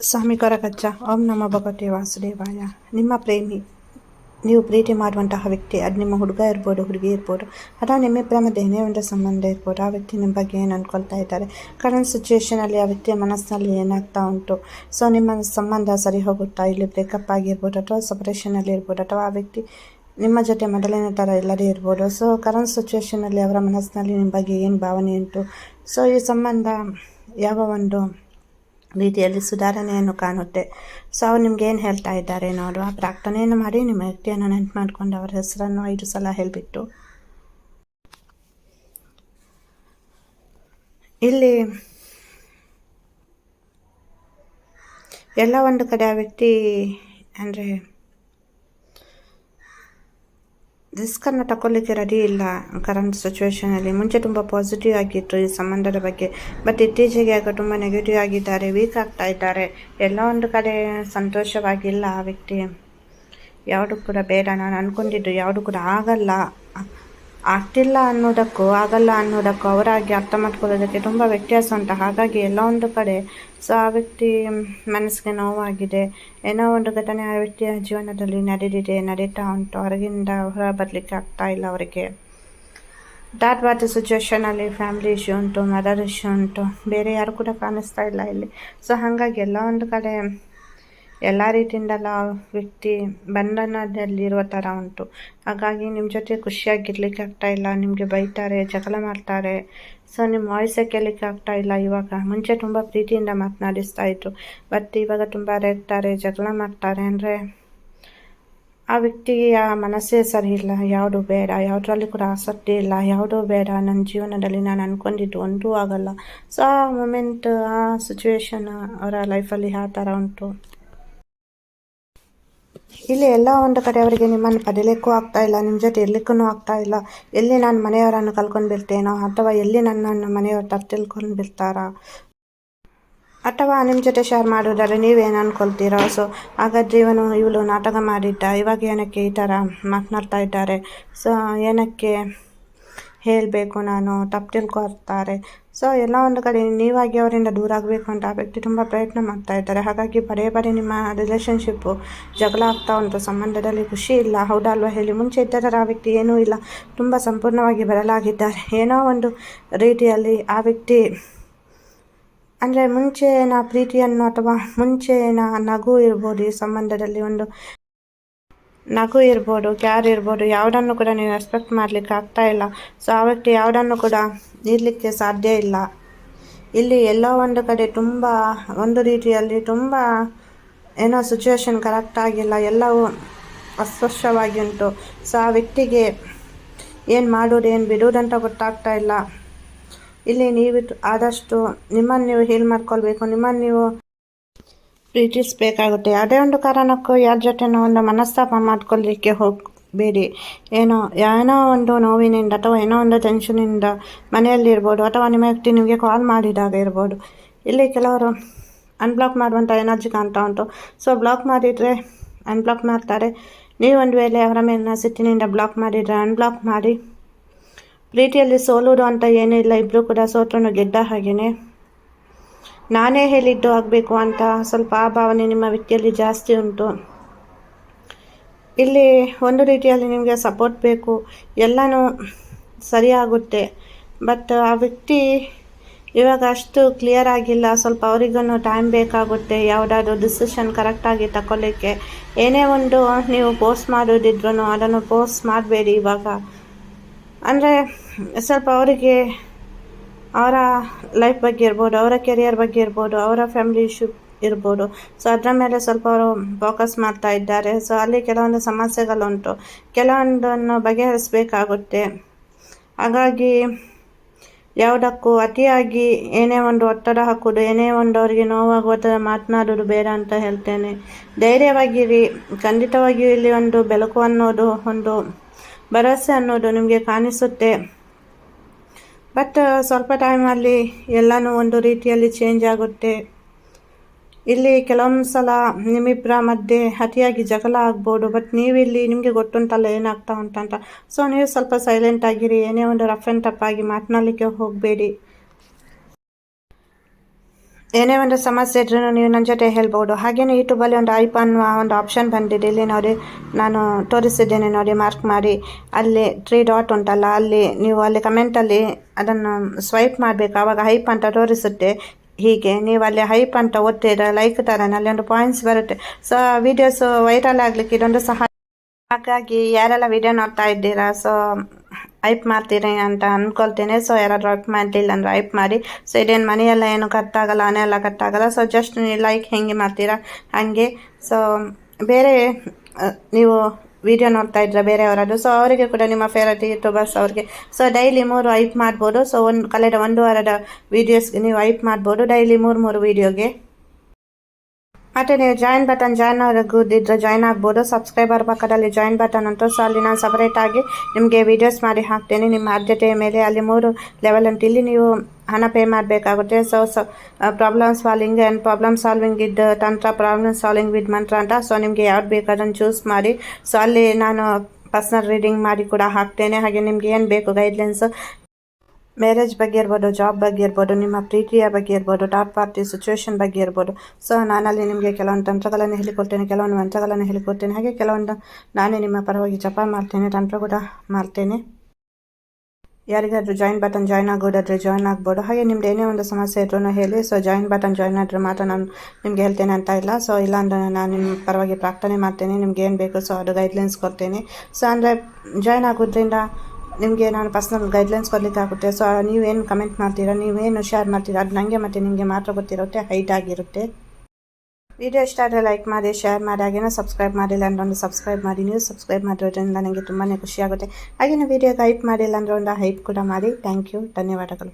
ಸ್ವಾಮಿ ಕೊರಗಜ್ಜ ಓಂ ನಮ್ಮ ಭಗವತಿ ವಾಸುದೇವಾಯ. ನಿಮ್ಮ ಪ್ರೇಮಿ ನೀವು ಪ್ರೀತಿ ಮಾಡುವಂತಹ ವ್ಯಕ್ತಿ, ಅದು ನಿಮ್ಮ ಹುಡುಗ ಇರ್ಬೋದು, ಹುಡುಗಿ ಇರ್ಬೋದು, ಅಥವಾ ನಿಮ್ಮ ಮಧ್ಯೆ ಏನೇ ಒಂದು ಸಂಬಂಧ ಇರ್ಬೋದು, ಆ ವ್ಯಕ್ತಿ ನಿಮ್ಮ ಬಗ್ಗೆ ಏನು ಅಂದ್ಕೊಳ್ತಾ ಇದ್ದಾರೆ? ಕರೆಂಟ್ ಸಿಚುವೇಷನಲ್ಲಿ ಆ ವ್ಯಕ್ತಿಯ ಮನಸ್ಸಿನಲ್ಲಿ ಏನಾಗ್ತಾ ಉಂಟು? ಸೊ ನಿಮ್ಮ ಸಂಬಂಧ ಸರಿ ಹೋಗುತ್ತಾ? ಇಲ್ಲಿ ಬ್ರೇಕಪ್ ಆಗಿರ್ಬೋದು, ಅಥವಾ ಸಪರೇಷನಲ್ಲಿ ಇರ್ಬೋದು, ಅಥವಾ ಆ ವ್ಯಕ್ತಿ ನಿಮ್ಮ ಜೊತೆ ಮೊದಲನೇ ಥರ ಇಲ್ಲದೇ ಇರ್ಬೋದು? ಸೊ ಕರೆಂಟ್ ಸಿಚುವೇಷನಲ್ಲಿ ಅವರ ಮನಸ್ಸಿನಲ್ಲಿ ನಿಮ್ಮ ಬಗ್ಗೆ ಏನು ಭಾವನೆ ಉಂಟು? ಸೊ ಈ ಸಂಬಂಧ ಯಾವ ಒಂದು ರೀತಿಯಲ್ಲಿ ಸುಧಾರಣೆಯನ್ನು ಕಾಣುತ್ತೆ. ಸೊ ಅವ್ರು ನಿಮ್ಗೇನು ಹೇಳ್ತಾ ಇದ್ದಾರೆ ನೋಡುವ ಪ್ರಾರ್ಥನೆಯನ್ನು ಮಾಡಿ ನಿಮ್ಮ ವ್ಯಕ್ತಿಯನ್ನು ನೆನ್ಪು ಮಾಡಿಕೊಂಡು ಅವರ ಹೆಸರನ್ನು ಐದು ಸಲ ಹೇಳಿಬಿಟ್ಟು. ಇಲ್ಲಿ ಎಲ್ಲ ಒಂದು ಕಡೆ ಆ ವ್ಯಕ್ತಿ ಅಂದರೆ ರಿಸ್ಕನ್ನು ತಗೊಳ್ಳಿಕ್ಕೆ ರೆಡಿ ಇಲ್ಲ. ಕರೆಂಟ್ ಸಿಚುವೇಶನಲ್ಲಿ ಮುಂಚೆ ತುಂಬ ಪಾಸಿಟಿವ್ ಆಗಿತ್ತು ಈ ಸಂಬಂಧದ ಬಗ್ಗೆ. ಬಟ್ ಇತ್ತೀಚೆಗೆ ಆಗ ತುಂಬ ನೆಗೆಟಿವ್ ಆಗಿದ್ದಾರೆ. ವೀಕ್ ಆಗ್ತಾ ಇದ್ದಾರೆ. ಎಲ್ಲ ಒಂದು ಕಡೆ ಸಂತೋಷವಾಗಿಲ್ಲ ಆ ವ್ಯಕ್ತಿ. ಯಾವುದು ಕೂಡ ಬೇಡ. ನಾನು ಅಂದ್ಕೊಂಡಿದ್ದು ಯಾವುದು ಕೂಡ ಆಗಲ್ಲ. ಆಗ್ತಿಲ್ಲ ಅನ್ನೋದಕ್ಕೂ, ಆಗಲ್ಲ ಅನ್ನೋದಕ್ಕೂ ಅವರಾಗಿ ಅರ್ಥ ಮಾಡ್ಕೊಳ್ಳೋದಕ್ಕೆ ತುಂಬ ವ್ಯತ್ಯಾಸ ಉಂಟು. ಹಾಗಾಗಿ ಎಲ್ಲ ಒಂದು ಕಡೆ ಸೊ ಆ ವ್ಯಕ್ತಿ ಮನಸ್ಸಿಗೆ ನೋವಾಗಿದೆ. ಏನೋ ಒಂದು ಘಟನೆ ಆ ವ್ಯಕ್ತಿಯ ಜೀವನದಲ್ಲಿ ನಡೆದಿದೆ, ನಡೀತಾ ಉಂಟು. ಹೊರಗಿಂದ ಹೊರ ಬರಲಿಕ್ಕೆ ಆಗ್ತಾ ಇಲ್ಲ ಅವರಿಗೆ. ದಾಟ್ ಬಾತ್ ಸಿಚುವೇಷನಲ್ಲಿ ಫ್ಯಾಮಿಲಿ ಇಶ್ಯೂ ಉಂಟು ಮದರ್ ಇಶ್ಯೂ ಉಂಟು. ಬೇರೆ ಯಾರು ಕೂಡ ಕಾಣಿಸ್ತಾ ಇಲ್ಲ ಇಲ್ಲಿ. ಸೊ ಹಾಗಾಗಿ ಎಲ್ಲ ಒಂದು ಕಡೆ ಎಲ್ಲ ರೀತಿಯಿಂದಲ ವ್ಯಕ್ತಿ ಬಂಧನದಲ್ಲಿರುವ ಥರ ಉಂಟು. ಹಾಗಾಗಿ ನಿಮ್ಮ ಜೊತೆ ಖುಷಿಯಾಗಿರ್ಲಿಕ್ಕೆ ಆಗ್ತಾ ಇಲ್ಲ, ನಿಮಗೆ ಬೈತಾರೆ, ಜಗಳ ಮಾಡ್ತಾರೆ. ಸೊ ನಿಮ್ಮ ವಾಯ್ಸೇ ಕೇಳಲಿಕ್ಕೆ ಆಗ್ತಾ ಇಲ್ಲ ಇವಾಗ. ಮುಂಚೆ ತುಂಬ ಪ್ರೀತಿಯಿಂದ ಮಾತನಾಡಿಸ್ತಾ ಇದ್ರು. ಬಟ್ ಇವಾಗ ತುಂಬ ರೇಗ್ತಾರೆ, ಜಗಳ ಮಾಡ್ತಾರೆ ಅಂದರೆ ಆ ವ್ಯಕ್ತಿಗೆ ಆ ಮನಸ್ಸೇ ಸರಿ ಇಲ್ಲ. ಯಾವುದು ಬೇಡ, ಯಾವುದ್ರಲ್ಲಿ ಕೂಡ ಆಸಕ್ತಿ ಇಲ್ಲ. ಯಾವುದೂ ಬೇಡ. ನನ್ನ ಜೀವನದಲ್ಲಿ ನಾನು ಅಂದ್ಕೊಂಡಿದ್ದು ಒಂದೂ ಆಗಲ್ಲ. ಸೊ ಆ ಮೂಮೆಂಟ್ ಆ ಸಿಚುವೇಶನ್ ಅವರ ಲೈಫಲ್ಲಿ ಆ ಥರ ಉಂಟು. ಇಲ್ಲಿ ಎಲ್ಲ ಒಂದು ಕಡೆ ಅವರಿಗೆ ನಿಮ್ಮನ್ನು ಪಡಿಲಿಕ್ಕೂ ಆಗ್ತಾ ಇಲ್ಲ, ನಿಮ್ಮ ಜೊತೆ ಇರ್ಲಿಕ್ಕೂ ಆಗ್ತಾ ಇಲ್ಲ. ಎಲ್ಲಿ ನಾನು ಮನೆಯವರನ್ನು ಕಲ್ಕೊಂಡು ಬಿಡ್ತೇನೋ ಅಥವಾ ಎಲ್ಲಿ ನನ್ನನ್ನು ಮನೆಯವರು ತಪ್ಪು ತಿಳ್ಕೊಂಡು ಬಿಡ್ತಾರಾ? ಅಥವಾ ನಿಮ್ಮ ಜೊತೆ ಶೇರ್ ಮಾಡೋದಾದ್ರೆ ನೀವೇನು ಅಂದ್ಕೊಳ್ತೀರೋ ಸೊ ಹಾಗಾದ್ರೆ ಇವನು, ಇವಳು ನಾಟಕ ಮಾಡಿದ್ದ, ಇವಾಗ ಏನಕ್ಕೆ ಈ ಥರ ಮಾತನಾಡ್ತಾ ಇದ್ದಾರೆ? ಸೊ ಏನಕ್ಕೆ ಹೇಳಬೇಕು ನಾನು, ತಪ್ಪು ತಿಳ್ಕೊಳ್ತಾರೆ. ಸೊ ಎಲ್ಲ ಒಂದು ಕಡೆ ನೀವಾಗಿ ಅವರಿಂದ ದೂರ ಆಗಬೇಕು ಅಂತ ಆ ವ್ಯಕ್ತಿ ತುಂಬ ಪ್ರಯತ್ನ ಮಾಡ್ತಾ ಇದ್ದಾರೆ. ಹಾಗಾಗಿ ಬರೇ ಬರೇ ನಿಮ್ಮ ರಿಲೇಷನ್ಶಿಪ್ಪು ಜಗಳ ಆಗ್ತಾ ಉಂಟು. ಸಂಬಂಧದಲ್ಲಿ ಖುಷಿ ಇಲ್ಲ. ಹೌದಲ್ವಾ ಹೇಳಿ? ಮುಂಚೆ ಇದ್ದ ಆ ವ್ಯಕ್ತಿ ಏನೂ ಇಲ್ಲ. ತುಂಬ ಸಂಪೂರ್ಣವಾಗಿ ಬರಲಾಗಿದ್ದಾರೆ. ಏನೋ ಒಂದು ರೀತಿಯಲ್ಲಿ ಆ ವ್ಯಕ್ತಿ ಅಂದರೆ ಮುಂಚೆನ ಪ್ರೀತಿಯನ್ನು ಅಥವಾ ಮುಂಚೆನ ನಗು ಇರ್ಬೋದು ಈ ಸಂಬಂಧದಲ್ಲಿ ಒಂದು ನಗು ಇರ್ಬೋದು, ಕ್ಯಾರ್ ಇರ್ಬೋದು, ಯಾವುದನ್ನು ಕೂಡ ನೀವು ಎಕ್ಸ್ಪೆಕ್ಟ್ ಮಾಡಲಿಕ್ಕೆ ಆಗ್ತಾ ಇಲ್ಲ. ಸೊ ಆ ವ್ಯಕ್ತಿ ಯಾವುದನ್ನು ಕೂಡ ನೀಡಲಿಕ್ಕೆ ಸಾಧ್ಯ ಇಲ್ಲ. ಇಲ್ಲಿ ಎಲ್ಲೋ ಒಂದು ಕಡೆ ತುಂಬ, ಒಂದು ರೀತಿಯಲ್ಲಿ ತುಂಬ ಏನೋ ಸಿಚುವೇಶನ್ ಕರೆಕ್ಟ್ ಆಗಿಲ್ಲ, ಎಲ್ಲವೂ ಅಸ್ಪಷ್ಟವಾಗಿ ಉಂಟು. ಸೊ ಆ ವ್ಯಕ್ತಿಗೆ ಏನು ಮಾಡೋದು ಏನು ಬಿಡುವುದಂತ ಗೊತ್ತಾಗ್ತಾ ಇಲ್ಲ. ಇಲ್ಲಿ ನೀವು ಆದಷ್ಟು ನಿಮ್ಮನ್ನು ನೀವು ಹೀಲ್ ಮಾಡ್ಕೊಳ್ಬೇಕು, ನಿಮ್ಮನ್ನು ನೀವು ಪ್ರೀತಿಸಬೇಕಾಗುತ್ತೆ ಯಾವುದೇ ಒಂದು ಕಾರಣಕ್ಕೂ ಯಾರ ಜೊತೆನೋ ಒಂದು ಮನಸ್ತಾಪ ಮಾಡ್ಕೊಳ್ಳಿಕ್ಕೆ ಹೋಗಬೇಡಿ. ಏನೋ ಏನೋ ಒಂದು ನೋವಿನಿಂದ ಅಥವಾ ಏನೋ ಒಂದು ಟೆನ್ಷನಿಂದ ಮನೆಯಲ್ಲಿರ್ಬೋದು ಅಥವಾ ನಿಮ್ಮ ವ್ಯಕ್ತಿ ನಿಮಗೆ ಕಾಲ್ ಮಾಡಿದಾಗ ಇರ್ಬೋದು. ಇಲ್ಲಿ ಕೆಲವರು ಅನ್ಬ್ಲಾಕ್ ಮಾಡುವಂಥ ಎನರ್ಜಿ ಕಾಣ್ತಾ ಉಂಟು. ಸೊ ಬ್ಲಾಕ್ ಮಾಡಿದರೆ ಅನ್ಬ್ಲಾಕ್ ಮಾಡ್ತಾರೆ. ನೀವು ಒಂದು ವೇಳೆ ಅವರ ಮೇಲಿನ ಸಿಟ್ಟಿನಿಂದ ಬ್ಲಾಕ್ ಮಾಡಿದರೆ ಅನ್ಬ್ಲಾಕ್ ಮಾಡಿ. ಪ್ರೀತಿಯಲ್ಲಿ ಸೋಲುವುದು ಅಂತ ಏನೂ ಇಲ್ಲ ಇಬ್ಬರು ಕೂಡ ಸೋತ್ರನು ಗೆದ್ದ ಹಾಗೆಯೇ ನಾನೇ ಹೇಳಿದ್ದು ಆಗಬೇಕು ಅಂತ ಸ್ವಲ್ಪ ಆ ಭಾವನೆ ನಿಮ್ಮ ವ್ಯಕ್ತಿಯಲ್ಲಿ ಜಾಸ್ತಿ ಉಂಟು. ಇಲ್ಲಿ ಒಂದು ರೀತಿಯಲ್ಲಿ ನಿಮಗೆ ಸಪೋರ್ಟ್ ಬೇಕು. ಎಲ್ಲನೂ ಸರಿಯಾಗುತ್ತೆ ಬಟ್ ಆ ವ್ಯಕ್ತಿ ಇವಾಗ ಅಷ್ಟು ಕ್ಲಿಯರ್ ಆಗಿಲ್ಲ. ಸ್ವಲ್ಪ ಅವರಿಗೂ ಟೈಮ್ ಬೇಕಾಗುತ್ತೆ. ಯಾವುದಾದ್ರೂ ಡಿಸಿಷನ್ ಕರೆಕ್ಟಾಗಿ ತಗೊಳ್ಳಿಕ್ಕೆ ಏನೇ ಒಂದು ನೀವು ಪೋಸ್ಟ್ ಮಾಡೋದಿದ್ರು ಅದನ್ನು ಪೋಸ್ಟ್ ಮಾಡಬೇಡಿ ಇವಾಗ. ಅಂದರೆ ಸ್ವಲ್ಪ ಅವರಿಗೆ ಅವರ ಲೈಫ್ ಬಗ್ಗೆ ಇರ್ಬೋದು, ಅವರ ಕೆರಿಯರ್ ಬಗ್ಗೆ ಇರ್ಬೋದು, ಅವರ ಫ್ಯಾಮಿಲಿ ಇಶ್ಯೂ ಇರ್ಬೋದು. ಸೊ ಅದರ ಮೇಲೆ ಸ್ವಲ್ಪ ಅವರು ಫೋಕಸ್ ಮಾಡ್ತಾ ಇದ್ದಾರೆ. ಸೊ ಅಲ್ಲಿ ಕೆಲವೊಂದು ಸಮಸ್ಯೆಗಳುಂಟು. ಕೆಲವೊಂದನ್ನು ಬಗೆಹರಿಸಬೇಕಾಗುತ್ತೆ. ಹಾಗಾಗಿ, ಯಾವುದಕ್ಕೂ ಅತಿಯಾಗಿ ಏನೇ ಒಂದು ಒತ್ತಡ ಹಾಕೋದು ಏನೇ ಒಂದು ಅವರಿಗೆ ನೋವಾಗುವ ಥರ ಮಾತನಾಡೋದು ಬೇಡ ಅಂತ ಹೇಳ್ತೇನೆ. ಧೈರ್ಯವಾಗಿರಿ. ಖಂಡಿತವಾಗಿಯೂ ಇಲ್ಲಿ ಒಂದು ಬೆಳಕು ಅನ್ನೋದು, ಒಂದು ಭರವಸೆ ಅನ್ನೋದು ನಿಮಗೆ ಕಾಣಿಸುತ್ತೆ. ಬಟ್ ಸ್ವಲ್ಪ ಟೈಮಲ್ಲಿ ಎಲ್ಲನೂ ಒಂದು ರೀತಿಯಲ್ಲಿ ಚೇಂಜ್ ಆಗುತ್ತೆ. ಇಲ್ಲಿ ಕೆಲವೊಂದು ಸಲ ನಿಮ್ಮಿಬ್ಬರ ಮಧ್ಯೆ ಅತಿಯಾಗಿ ಜಗಳ ಆಗ್ಬೋದು. ಬಟ್ ನೀವಿಲ್ಲಿ ನಿಮಗೆ ಗೊತ್ತುಂಟಲ್ಲ ಏನಾಗ್ತಾ ಉಂಟಂತ. ಸೊ ನೀವು ಸ್ವಲ್ಪ ಸೈಲೆಂಟ್ ಆಗಿರಿ. ಏನೇ ಒಂದು ರಫ್ ಆ್ಯಂಡ್ ಟಫ್ ಆಗಿ ಮಾತನಾಡಲಿಕ್ಕೆ ಹೋಗಬೇಡಿ. ಏನೇ ಒಂದು ಸಮಸ್ಯೆ ಇದ್ರೂ ನೀವು ನನ್ನ ಜೊತೆ ಹೇಳ್ಬೋದು. ಹಾಗೆಯೇ ಯೂಟ್ಯೂಬಲ್ಲಿ ಒಂದು ಐಪ್ ಅನ್ನುವ ಒಂದು ಆಪ್ಷನ್ ಬಂದಿದೆ. ಇಲ್ಲಿ ನೋಡಿ, ನಾನು ತೋರಿಸಿದ್ದೇನೆ ನೋಡಿ ಮಾರ್ಕ್ ಮಾಡಿ. ಅಲ್ಲಿ ತ್ರೀ ಡಾಟ್ ಉಂಟಲ್ಲ, ಅಲ್ಲಿ ನೀವು ಅಲ್ಲಿ ಕಮೆಂಟಲ್ಲಿ ಅದನ್ನು ಸ್ವೈಪ್ ಮಾಡಬೇಕು. ಆವಾಗ ಹೈಪ್ ಅಂತ ತೋರಿಸುತ್ತೆ. ಹೀಗೆ, ನೀವು ಅಲ್ಲಿ ಹೈಪ್ ಅಂತ ಓದ್ತೀರ ಲೈಕ್ ಥರನೇ ಅಲ್ಲಿ ಒಂದು ಪಾಯಿಂಟ್ಸ್ ಬರುತ್ತೆ. ಸೊ ವೀಡಿಯೋಸು ವೈರಲ್ ಆಗಲಿಕ್ಕೆ ಇದೊಂದು ಸಹಾಯ ಹಾಗಾಗಿ ಯಾರೆಲ್ಲ ವಿಡಿಯೋ ನೋಡ್ತಾ ಇದ್ದೀರಾ? ಸೊ ಐಪ್ ಮಾಡ್ತೀರಿ ಅಂತ ಅಂದ್ಕೊಳ್ತೇನೆ ಸೊ ಯಾರಾದರೂ ಐಪ್ ಮಾಡಲಿಲ್ಲ ಅಂದರೆ ಐಪ್ ಮಾಡಿ. ಸೊ ಇದೇನು ಮನೆಯೆಲ್ಲ ಏನು ಕಟ್ಟಾಗಲ್ಲ ಮನೆ ಎಲ್ಲ ಕಟ್ಟಾಗಲ್ಲ. ಸೊ ಜಸ್ಟ್ ನೀವು ಲೈಕ್ ಹೆಂಗೆ ಮಾಡ್ತೀರಾ? ಹಾಗೆ. ಸೊ ಬೇರೆ ನೀವು ವಿಡಿಯೋ ನೋಡ್ತಾ ಇದ್ರೆ ಬೇರೆಯವರದ್ದು. ಸೊ ಅವರಿಗೆ ಕೂಡ ನಿಮ್ಮ ಫೇವ್ರೆಟ್ ಯೂಟ್ಯೂಬರ್ಸ್ ಅವ್ರಿಗೆ. ಸೊ ಡೈಲಿ ಮೂರು ಐಪ್ ಮಾಡ್ಬೋದು. ಸೊ ಒಂದು, ಕಳೆದ ಒಂದು ವಾರದ ವೀಡಿಯೋಸ್ಗೆ ನೀವು ಐಪ್ ಮಾಡ್ಬೋದು. ಡೈಲಿ ಮೂರು ಮೂರು ವೀಡಿಯೋಗೆ ಮತ್ತು ನೀವು ಜಾಯಿನ್ ಬಟನ್ ಜಾಯ್ನ್ ಆಗೋದಿದ್ರೆ ಜಾಯ್ನ್ ಆಗ್ಬೋದು. ಸಬ್ಸ್ಕ್ರೈಬರ್ ಪಕ್ಕದಲ್ಲಿ ಜಾಯಿನ್ ಬಟನ್ ಅಂತ ಸೊ ಅಲ್ಲಿ ನಾನು ಆಗಿ ನಿಮಗೆ ವೀಡಿಯೋಸ್ ಮಾಡಿ ಹಾಕ್ತೇನೆ. ನಿಮ್ಮ ಆದ್ಯತೆಯ ಮೇಲೆ ಅಲ್ಲಿ ಮೂರು ಲೆವೆಲ್ ಅಂತ ಇಲ್ಲಿ ನೀವು ಹಣ ಪೇ ಮಾಡಬೇಕಾಗುತ್ತೆ. So so problem solving and problem solving ಇದ್ದ ತಂತ್ರ ಪ್ರಾಬ್ಲಮ್ ಸಾಲ್ವಿಂಗ್ ವಿತ್ ಮಂತ್ರ ಅಂತ ಸೊ ನಿಮಗೆ ಯಾವ್ದು ಬೇಕು ಚೂಸ್ ಮಾಡಿ. ಸೊ ಅಲ್ಲಿ ನಾನು ಪರ್ಸ್ನಲ್ ರೀಡಿಂಗ್ ಮಾಡಿ ಕೂಡ ಹಾಕ್ತೇನೆ. ಹಾಗೆ ನಿಮ್ಗೆ ಏನು ಬೇಕು ಗೈಡ್ಲೈನ್ಸ್ ಮ್ಯಾರೇಜ್ ಬಗ್ಗೆ ಇರ್ಬೋದು ಜಾಬ್ ಬಗ್ಗೆ ಇರ್ಬೋದು, ನಿಮ್ಮ ಪ್ರೀತಿಯ ಬಗ್ಗೆ ಇರ್ಬೋದು ಟಾಪ್ ಪಾರ್ಟಿ ಸಿಚುವೇಶನ್ ಬಗ್ಗೆ ಇರ್ಬೋದು. ಸೊ ನಾನಲ್ಲಿ ನಿಮಗೆ ಕೆಲವೊಂದು ತಂತ್ರಗಳನ್ನು ಹೇಳಿಕೊಡ್ತೇನೆ, ಕೆಲವೊಂದು ಮಂತ್ರಗಳನ್ನು ಹೇಳಿಕೊಡ್ತೇನೆ. ಹಾಗೆ ಕೆಲವೊಂದು ನಾನೇ ನಿಮ್ಮ ಪರವಾಗಿ ಜಪ ಮಾಡ್ತೇನೆ, ತಂತ್ರ ಕೂಡ ಮಾಡ್ತೇನೆ. ಯಾರಿಗಾದರೂ ಜಾಯಿನ್ ಬಟನ್ ಜಾಯ್ನ್ ಆಗೋದಾದರೆ ಜಾಯ್ನ್ ಆಗ್ಬೋದು. ಹಾಗೆ ನಿಮ್ದು ಏನೇ ಒಂದು ಸಮಸ್ಯೆ ಇದ್ರೂ ಹೇಳಿ ಸೊ ಜಾಯಿನ್ ಬಟನ್ ಜಾಯ್ನ್ ಆದರೆ ಮಾತ್ರ ನಾನು ನಿಮ್ಗೆ ಹೇಳ್ತೇನೆ ಅಂತ ಇಲ್ಲ. ಸೊ ಇಲ್ಲ ಅಂದರೆ ನಾನು ನಿಮ್ಮ ಪರವಾಗಿ ಪ್ರಾರ್ಥನೆ ಮಾಡ್ತೇನೆ, ನಿಮ್ಗೆ ಏನು ಬೇಕು ಸೊ ಅದು ಗೈಡ್ಲೈನ್ಸ್ ಕೊಡ್ತೇನೆ. ಸೊ ಅಂದರೆ ಜಾಯ್ನ್ ಆಗೋದ್ರಿಂದ ನಿಮಗೆ ನಾನು ಪರ್ಸ್ನಲ್ ಗೈಡ್ಲೈನ್ಸ್ ಕೊಡಲಿಕ್ಕೆ ಆಗುತ್ತೆ. ಸೊ ನೀವೇನು ಕಮೆಂಟ್ ಮಾಡ್ತೀರಾ? ನೀವೇನು ಶೇರ್ ಮಾಡ್ತೀರಾ? ಅದು ನನಗೆ ಮತ್ತು ನಿಮಗೆ ಮಾತ್ರ ಗೊತ್ತಿರುತ್ತೆ ಹೈಟ್ ಆಗಿರುತ್ತೆ. ವಿಡಿಯೋ ಇಷ್ಟ ಆದರೆ ಲೈಕ್ ಮಾಡಿ ಶೇರ್ ಮಾಡಿ, ಹಾಗೇನೋ ಸಬ್ಸ್ಕ್ರೈಬ್ ಮಾಡಿಲ್ಲ ಅಂದ್ರೆ ಒಂದು ಸಬ್ಸ್ಕ್ರೈಬ್ ಮಾಡಿ. ನೀವು ಸಬ್ಸ್ಕ್ರೈಬ್ ಮಾಡಿರೋದ್ರಿಂದ ನನಗೆ ತುಂಬಾ ಖುಷಿಯಾಗುತ್ತೆ ಹಾಗೆಯೇ ವಿಡಿಯೋಗೆ ಹೈಪ್ ಮಾಡಿಲ್ಲ ಅಂದರೆ ಒಂದು ಹೈಪ್ ಕೂಡ ಮಾಡಿ. ಥ್ಯಾಂಕ್ ಯು ಧನ್ಯವಾದಗಳು.